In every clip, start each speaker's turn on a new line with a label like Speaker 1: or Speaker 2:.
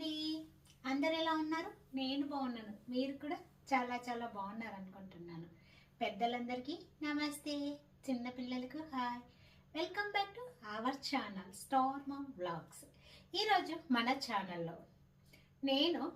Speaker 1: అందరు ఎలా ఉన్నారు? నేను బాగున్నాను. మీరు కూడా చాలా చాలా బాగున్నారు అనుకుంటున్నాను. పెద్దలందరికీ నమస్తే. చిన్నపిల్లలకు hi. Welcome back to our channel star mom blogs ఈరోజు మన ఛానల్లో నేను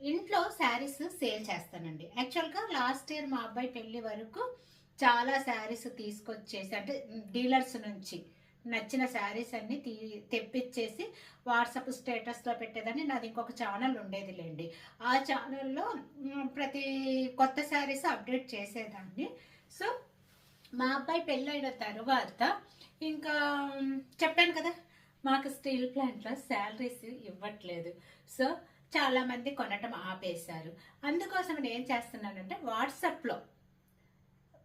Speaker 1: ఇంట్లో శారీస్ సేల్ చేస్తానండి. యాక్చువల్గా లాస్ట్ ఇయర్ మా అబ్బాయి పెళ్ళి వరకు చాలా శారీస్ తీసుకొచ్చేసి అంటే డీలర్స్ నుంచి నచ్చిన శారీస్ అన్ని తీ తెప్పించేసి వాట్సాప్ స్టేటస్లో పెట్టేదని నాది ఇంకొక ఛానల్ ఉండేది లేండి ఆ ఛానల్లో ప్రతి కొత్త శారీస్ అప్డేట్ చేసేదాన్ని. సో మా అబ్బాయి పెళ్ళైన తర్వాత ఇంకా చెప్పాను కదా మాకు స్టీల్ ప్లాంట్లో శాలరీస్ ఇవ్వట్లేదు. సో చాలామంది కొనటం ఆపేశారు. అందుకోసం నేను ఏం చేస్తున్నానంటే వాట్సాప్లో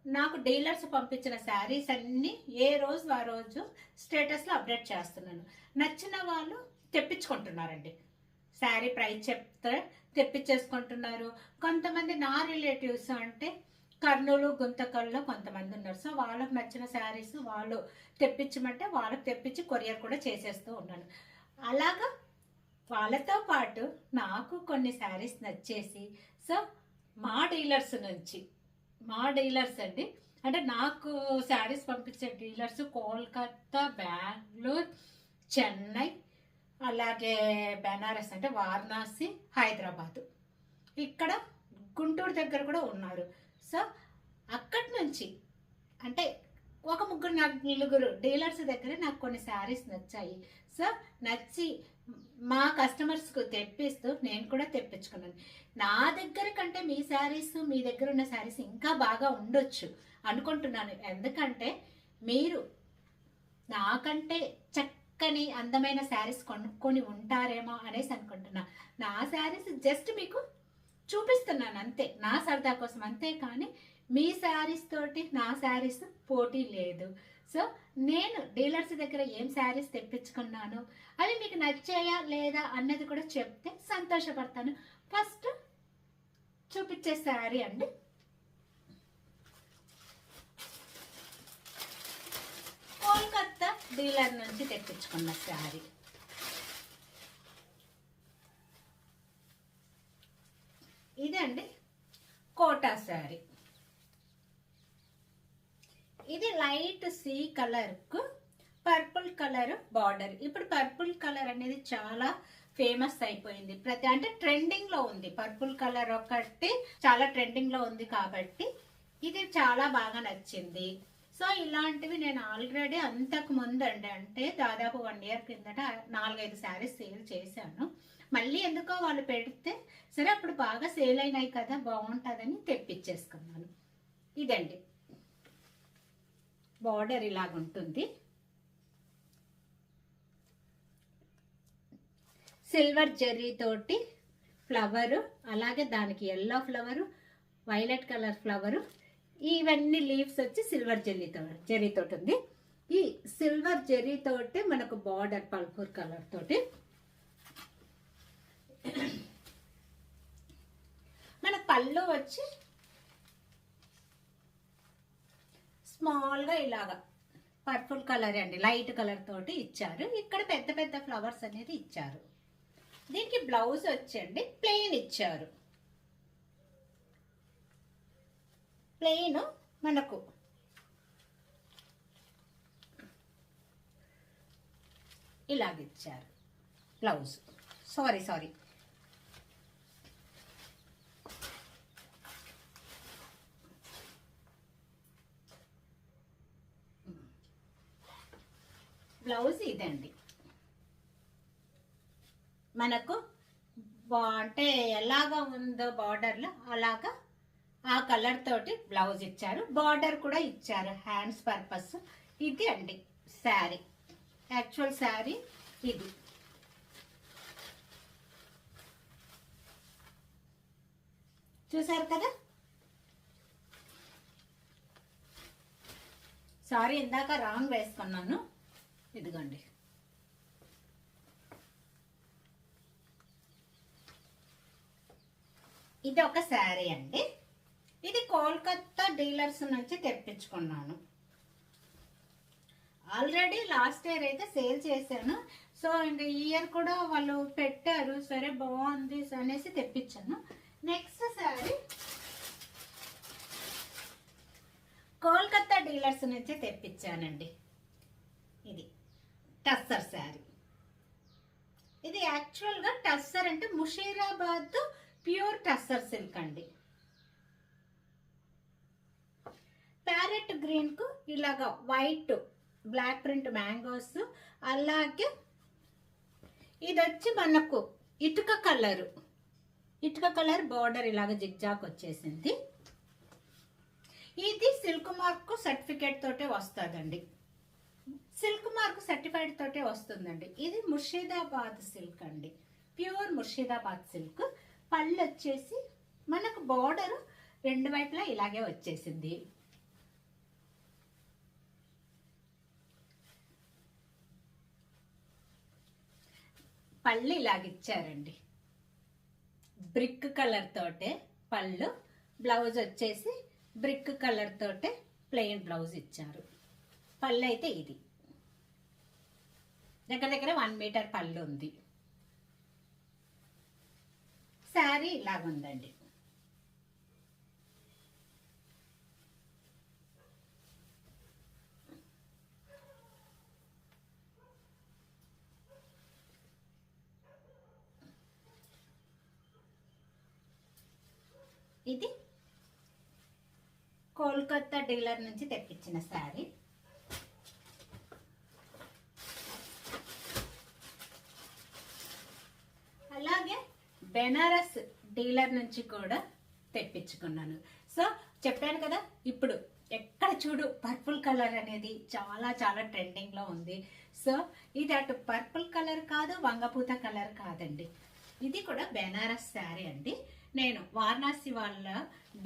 Speaker 1: నాకు డీలర్స్ పంపించిన శారీస్ అన్నీ ఏ రోజు ఆ రోజు స్టేటస్లో అప్డేట్ చేస్తున్నాను. నచ్చిన వాళ్ళు తెప్పించుకుంటున్నారండి. శారీ ప్రైస్ చెప్తే తెప్పించేసుకుంటున్నారు. కొంతమంది నా రిలేటివ్స్ అంటే కర్నూలు గుంతకల్లో కొంతమంది ఉన్నారు. సో వాళ్ళకు నచ్చిన శారీస్ వాళ్ళు తెప్పించమంటే వాళ్ళకి తెప్పించి కొరియర్ కూడా చేసేస్తూ ఉన్నాను. అలాగా వాళ్ళతో పాటు నాకు కొన్ని శారీస్ నచ్చేసి సో మా డీలర్స్ నుంచి మా డీలర్స్ అండి. అంటే నాకు శారీస్ పంపించే డీలర్స్ కోల్కత్తా బెంగళూరు చెన్నై అలాగే బెనారస్ అంటే వారణాసి హైదరాబాదు. ఇక్కడ గుంటూరు దగ్గర కూడా ఉన్నారు. సో అక్కడి నుంచి అంటే ఒక ముగ్గురు నలుగురు డీలర్స్ దగ్గర నాకు కొన్ని శారీస్ నచ్చాయి. సో నచ్చి మా కస్టమర్స్కు తెప్పిస్తూ నేను కూడా తెప్పించుకున్నాను. నా దగ్గర కంటే మీ శారీస్ మీ దగ్గర ఉన్న శారీస్ ఇంకా బాగా ఉండొచ్చు అనుకుంటున్నాను. ఎందుకంటే మీరు నాకంటే చక్కని అందమైన శారీస్ కొనుక్కొని ఉంటారేమో అనేసి అనుకుంటున్నా. నా శారీస్ జస్ట్ మీకు చూపిస్తున్నాను అంతే. నా సరదా కోసం అంతే కానీ మీ శారీస్ తోటి నా శారీస్ పోటీ లేదు. సో నేను డీలర్స్ దగ్గర ఏం శారీస్ తెప్పించుకున్నాను? అవి మీకు నచ్చాయా లేదా అన్నది కూడా చెప్తే సంతోషపడతాను. ఫస్ట్ చూపించే శారీ అండి. కోల్కత్తా డీలర్ నుంచి తెప్పించుకున్న శారీ. ఇదండి కోటా శారీ. ఇది లైట్ సీ కలర్కు పర్పుల్ కలర్ బార్డర్. ఇప్పుడు పర్పుల్ కలర్ అనేది చాలా ఫేమస్ అయిపోయింది. ప్రతి అంటే ట్రెండింగ్లో ఉంది. పర్పుల్ కలర్ ఒకటి చాలా ట్రెండింగ్లో ఉంది కాబట్టి ఇది చాలా బాగా నచ్చింది. సో ఇలాంటివి నేను ఆల్రెడీ అంతకు ముందు అండి అంటే దాదాపు వన్ ఇయర్ కిందట నాలుగైదు శారీస్ సేల్ చేశాను. మళ్ళీ ఎందుకో వాళ్ళు పెడితే సరే అప్పుడు బాగా సేల్ అయినాయి కదా బాగుంటుందని తెప్పించేసుకున్నాను. ఇదండి. బార్డర్ ఇలాగుంటుంది సిల్వర్ జెర్రీ తోటి ఫ్లవరు అలాగే దానికి yellow flower violet colour flower ఇవన్నీ లీవ్స్ వచ్చి సిల్వర్ జెర్రీతో జెర్రీతో ఉంది. ఈ సిల్వర్ జెర్రీతోటి మనకు బార్డర్ పల్పూర్ కలర్ తోటి మన పళ్ళు వచ్చి స్మాల్గా ఇలాగా పర్పుల్ కలర్ అండి లైట్ కలర్ తోటి ఇచ్చారు. ఇక్కడ పెద్ద పెద్ద ఫ్లవర్స్ అనేది ఇచ్చారు. దీనికి బ్లౌజ్ వచ్చండి ప్లెయిన్ ఇచ్చారు. ప్లెయిన్ మనకు. ఇలాగిచ్చారు. బ్లౌజ్ సారీ సారీ బ్లౌజ్ ఇదండి. మనకు బా అంటే ఎలాగా ఉందో బార్డర్లో అలాగా ఆ కలర్ తోటి బ్లౌజ్ ఇచ్చారు. బార్డర్ కూడా ఇచ్చారు. హ్యాండ్స్ పర్పస్ ఇది అండి శారీ. యాక్చువల్ శారీ ఇది. చూసారు కదా? సారీ ఇందాక రాంగ్ వేసుకున్నాను. ఇదిగోండి. ఇది ఒక శారీ అండి. ఇది కోల్కత్తా డీలర్స్ నుంచి తెప్పించుకున్నాను. ఆల్రెడీ లాస్ట్ ఇయర్ అయితే సేల్ చేశాను. సో ఇంకా ఈ ఇయర్ కూడా వాళ్ళు పెట్టారు. సరే బాగుంది అనేసి తెప్పించాను. నెక్స్ట్ శారీ కోల్కత్తా డీలర్స్ నుంచి తెప్పించానండి. టస్సర్ శారీ. ఇది యాక్చువల్గా టస్సర్ అంటే ముషీరాబాద్ ప్యూర్ టస్సర్ సిల్క్ అండి. ప్యారెట్ గ్రీన్కు ఇలాగ వైట్ బ్లాక్ ప్రింట్ మ్యాంగోస్ అలాగే ఇది వచ్చి మనకు ఇటుక కలరు. ఇటుక కలర్ బార్డర్ ఇలాగ జిగ్జాక్ వచ్చేసింది. ఇది సిల్క్ మార్క్ సర్టిఫికేట్ తోటే వస్తుందండి. సిల్క్ మార్క్ సర్టిఫైడ్ తోటే వస్తుందండి. ఇది ముర్షిదాబాద్ సిల్క్ అండి. Pure Murshidabad silk. పళ్ళు వచ్చేసి మనకు బార్డర్ రెండు వైపులా ఇలాగే వచ్చేసింది. పళ్ళు ఇలాగిచ్చారండి బ్రిక్ కలర్ తోటే పళ్ళు. బ్లౌజ్ వచ్చేసి బ్రిక్ కలర్ తోటే ప్లెయిన్ బ్లౌజ్ ఇచ్చారు. పళ్ళు అయితే ఇది. దగ్గర దగ్గర వన్ మీటర్ పళ్ళు ఉంది. శారీ ఇలాగుందండి ఇది కోల్కత్తా డీలర్ నుంచి తెప్పించిన శారీ అలాగే బెనారస్ డీలర్ నుంచి కూడా తెప్పించుకున్నాను. సో చెప్పాను కదా ఇప్పుడు ఎక్కడ చూడు పర్పుల్ కలర్ అనేది చాలా చాలా ట్రెండింగ్లో ఉంది. సో ఇది అటు పర్పుల్ కలర్ కాదు వంగపూత కలర్ కాదండి. ఇది కూడా బెనారస్ శారీ అండి. నేను వారణాసి వాళ్ళ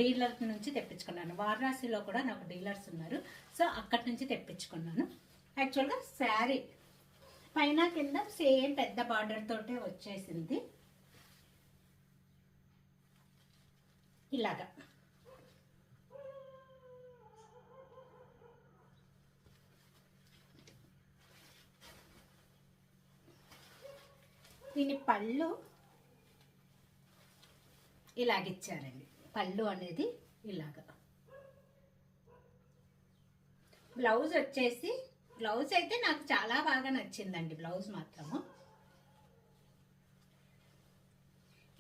Speaker 1: డీలర్ నుంచి తెప్పించుకున్నాను. వారణాసిలో కూడా నాకు డీలర్స్ ఉన్నారు. సో అక్కడి నుంచి తెప్పించుకున్నాను. యాక్చువల్గా శారీ పైన కింద సేమ్ పెద్ద బార్డర్ తోటే వచ్చేసింది. ఇలాగా. దీని పళ్ళు ఇలాగిచ్చారండి. పళ్ళు అనేది ఇలాగ. బ్లౌజ్ వచ్చేసి బ్లౌజ్ అయితే నాకు చాలా బాగా నచ్చిందండి బ్లౌజ్ మాత్రము.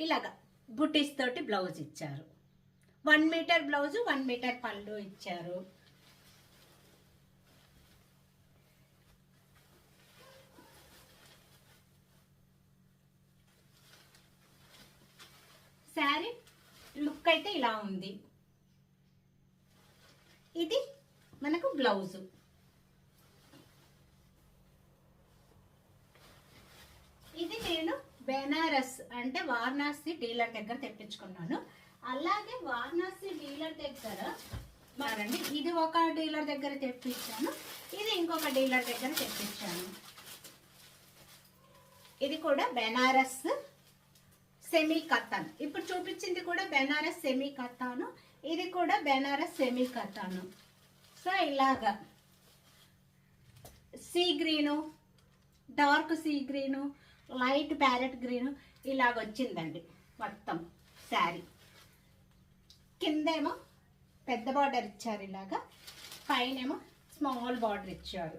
Speaker 1: ఇలాగ బుటీస్ తోటి బ్లౌజ్ ఇచ్చారు. One metre blouse one metre పళ్ళు ఇచ్చారు. శారీ లుక్ అయితే ఇలా ఉంది. ఇది మనకు బ్లౌజు. ఇది నేను బెనారస్ అంటే వారణాసి డీలర్ దగ్గర తెప్పించుకున్నాను. అలాగే వారణాసి డీలర్ దగ్గర మరండి ఇది ఒక డీలర్ దగ్గర తెప్పించాను ఇది ఇంకొక డీలర్ దగ్గర తెప్పించాను. ఇది కూడా బెనారస్ సెమీ కథాన్ ఇప్పుడు చూపించింది కూడా బెనారస్ సెమీ కత్తాను ఇది కూడా బెనారస్ సెమీ కత్తాను సో ఇలాగా. Sea green dark sea green light parrot green ఇలాగ వచ్చిందండి మొత్తం శారీ. కిందేమో పెద్ద బార్డర్ ఇచ్చారు ఇలాగా పైనేమో స్మాల్ బార్డర్ ఇచ్చారు.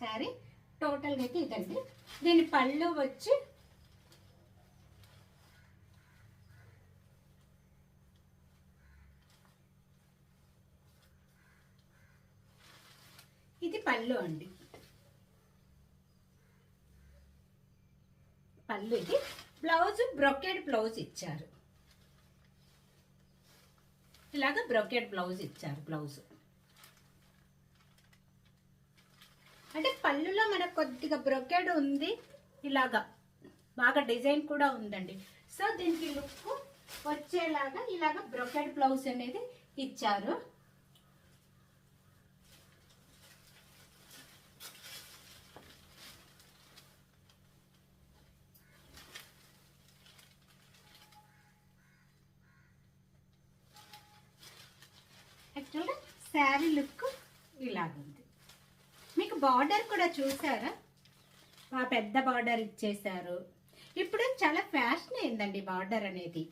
Speaker 1: శారీ టోటల్గా అయితే ఇదండి. దీని పళ్ళు వచ్చి ఇది పళ్ళు అండి. పళ్ళు ఇది బ్లౌజ్ బ్రొకెడ్ బ్లౌజ్ ఇచ్చారు. ఇలాగ బ్రొకెడ్ బ్లౌజ్ ఇచ్చారు బ్లౌజ్. అంటే పళ్ళులో మనకు కొద్దిగా బ్రొకెడ్ ఉంది ఇలాగా బాగా డిజైన్ కూడా ఉందండి. సో దీనికి లుక్ వచ్చేలాగా ఇలాగ బ్రొకెడ్ బ్లౌజ్ అనేది ఇచ్చారు యాక్చువల్గా శారీ లుక్ ఇలాగుంది. మీకు బార్డర్ కూడా చూసారా? ఆ పెద్ద బార్డర్ ఇచ్చేసారు ఇప్పుడు చాలా ఫ్యాషన్ అయిందండి బార్డర్ అనేది.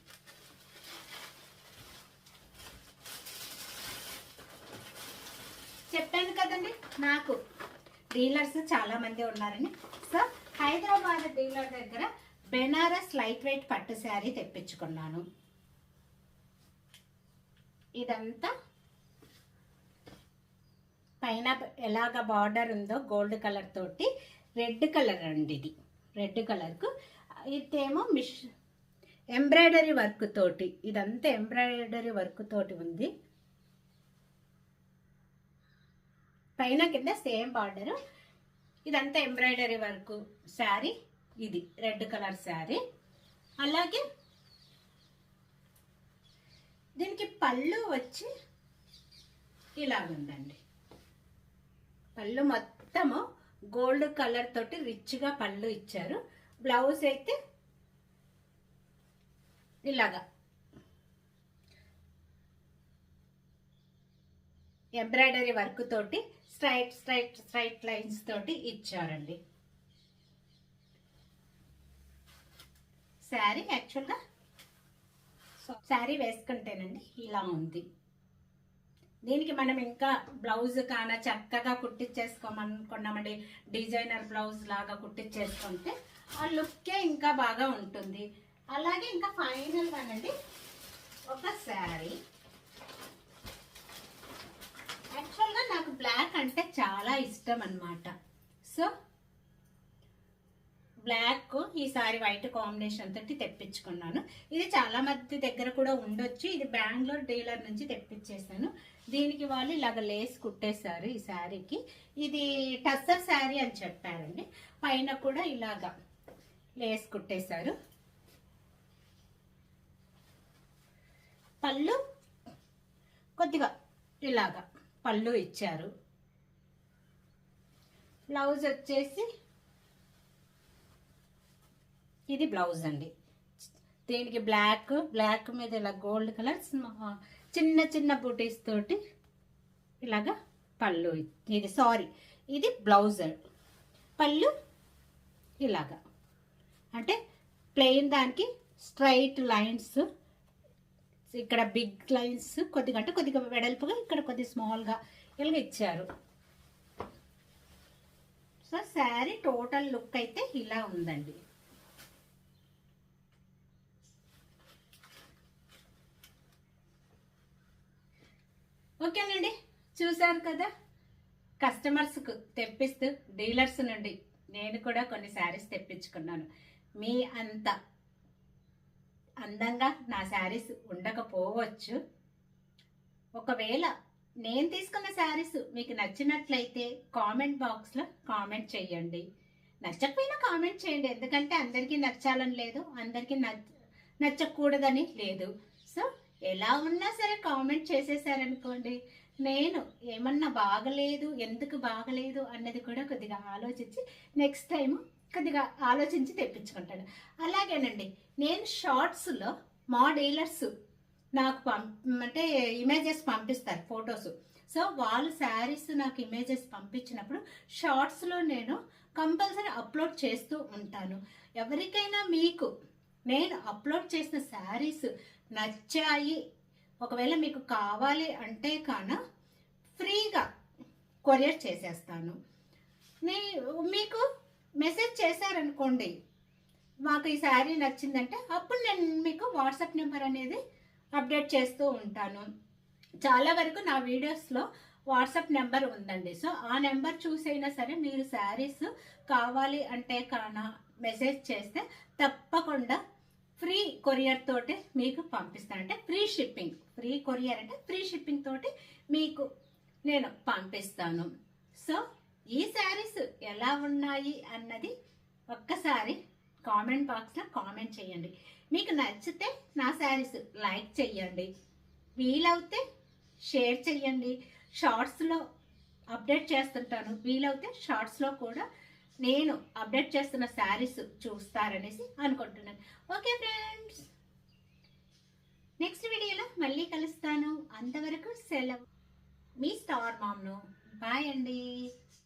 Speaker 1: చెప్పాను కదండి నాకు. డీలర్స్ చాలా మంది ఉన్నారని. సో హైదరాబాద్ డీలర్ దగ్గర బెనారస్ లైట్ వెయిట్ పట్టు శారీ తెప్పించుకున్నాను. ఇదంతా పైన ఎలాగ బార్డర్ ఉందో గోల్డ్ కలర్ తోటి రెడ్ కలర్ అండి ఇది. రెడ్ కలర్కు ఇదేమో మిష్ ఎంబ్రాయిడరీ వర్క్ తోటి ఇదంతా ఎంబ్రాయిడరీ వర్క్ తోటి ఉంది. పైన కింద సేమ్ బార్డరు ఇదంతా ఎంబ్రాయిడరీ వర్క్ శారీ ఇది రెడ్ కలర్ శారీ అలాగే దీనికి పళ్ళు వచ్చి ఇలాగుందండి. పళ్ళు మొత్తము గోల్డ్ కలర్ తోటి రిచ్గా పళ్ళు ఇచ్చారు. బ్లౌజ్ అయితే ఇలాగా. ఎంబ్రాయిడరీ వర్క్ తోటి స్ట్రైట్ స్ట్రైట్ స్ట్రైట్ లైన్స్ తోటి ఇచ్చారండి. శారీ యాక్చువల్గా శారీ వేసుకుంటేనండి ఇలా ఉంది. దీనికి మనం ఇంకా బ్లౌజ్ కాన చక్కగా కుట్టించేసుకోమనుకున్నామండి డిజైనర్ బ్లౌజ్ లాగా కుట్టించేసుకుంటే ఆ లుక్కే ఇంకా బాగా ఉంటుంది. అలాగే ఇంకా ఫైనల్గానండి ఒక శారీ. యాక్చువల్గా నాకు బ్లాక్ అంటే చాలా ఇష్టం అనమాట సో బ్లాక్ ఈసారి వైట్ కాంబినేషన్ తోటి తెప్పించుకున్నాను. ఇది చాలా మంది దగ్గర కూడా ఉండొచ్చు. ఇది బెంగళూరు డీలర్ నుంచి తెప్పించేసాను దీనికి వాళ్ళు ఇలాగ లేస్ కుట్టేశారు ఈ శారీకి ఇది టస్సర్ శారీ అని చెప్పారండి. పైన కూడా ఇలాగ లేస్ కుట్టేశారు. పళ్ళు కొద్దిగా ఇలాగా పళ్ళు ఇచ్చారు. బ్లౌజ్ వచ్చేసి ఇది బ్లౌజ్ అండి. దీనికి బ్లాక్ బ్లాక్ మీద ఇలా గోల్డ్ కలర్ చిన్న చిన్న బూటీస్ తోటి ఇలాగా పళ్ళు. ఇది సారీ ఇది బ్లౌజ్. పళ్ళు ఇలాగా. అంటే ప్లెయిన్ దానికి స్ట్రైట్ లైన్స్ ఇక్కడ బిగ్ లైన్స్ కొద్దిగా అంటే కొద్దిగా వెడల్పుగా ఇక్కడ కొద్ది స్మాల్గా ఇలాగ ఇచ్చారు. సో శారీ టోటల్ లుక్ అయితే ఇలా ఉందండి. ఓకేనండి. చూశారు కదా? కస్టమర్స్కు తెప్పిస్తూ డీలర్స్ నుండి నేను కూడా కొన్ని శారీస్ తెప్పించుకున్నాను. మీ అంత అందంగా నా శారీస్ ఉండకపోవచ్చు. ఒకవేళ నేను తీసుకున్న శారీస్ మీకు నచ్చినట్లయితే కామెంట్ బాక్స్లో కామెంట్ చేయండి. నచ్చకపోయినా కామెంట్ చేయండి. ఎందుకంటే అందరికీ నచ్చాలని లేదు అందరికీ నచ్చ నచ్చకూడదని లేదు. ఎలా ఉన్నా సరే కామెంట్ చేసేసారనుకోండి. నేను ఏమన్నా బాగలేదు ఎందుకు బాగలేదు అన్నది కూడా కొద్దిగా ఆలోచించి నెక్స్ట్ టైం కొద్దిగా ఆలోచించి తెప్పించుకుంటాను. అలాగేనండి నేను షార్ట్స్లో మా డీలర్స్ నాకు పం అంటే ఇమేజెస్ పంపిస్తారు ఫొటోస్ సో వాళ్ళు శారీస్ నాకు ఇమేజెస్ పంపించినప్పుడు షార్ట్స్లో నేను కంపల్సరీ అప్లోడ్ చేస్తూ ఉంటాను. ఎవరికైనా మీకు నేను అప్లోడ్ చేసిన శారీస్ నచ్చాయి. ఒకవేళ మీకు కావాలి అంటే కాన ఫ్రీగా కొరియర్ చేసేస్తాను. నే మీకు మెసేజ్ చేశారనుకోండి మాకు ఈ శారీ నచ్చిందంటే అప్పుడు నేను మీకు వాట్సాప్ నెంబర్ అనేది అప్డేట్ చేస్తూ ఉంటాను. చాలా వరకు నా వీడియోస్లో వాట్సాప్ నెంబర్ ఉందండి. సో ఆ నెంబర్ చూసైనా సరే మీరు శారీస్ కావాలి అంటే కాన మెసేజ్ చేస్తే తప్పకుండా ఫ్రీ కొరియర్ తోటి మీకు పంపిస్తాను. అంటే ఫ్రీ షిప్పింగ్. ఫ్రీ కొరియర్ అంటే ఫ్రీ షిప్పింగ్ తోటి మీకు నేను పంపిస్తాను. సో ఈ శారీస్ ఎలా ఉన్నాయి అన్నది ఒక్కసారి కామెంట్ బాక్స్లో కామెంట్ చేయండి. మీకు నచ్చితే నా శారీస్ లైక్ చేయండి. వీలవుతే షేర్ చేయండి. షార్ట్స్లో అప్డేట్ చేస్తుంటాను. వీలవుతే షార్ట్స్లో కూడా నేను అప్డేట్ చేస్తున్న శారీస్ చూస్తారనేసి అనుకుంటున్నాను. ఓకే ఫ్రెండ్స్ నెక్స్ట్ వీడియోలో మళ్ళీ కలుస్తాను. అంతవరకు సెలవు. మీ స్టార్ మామ్ను. బాయ్ అండి.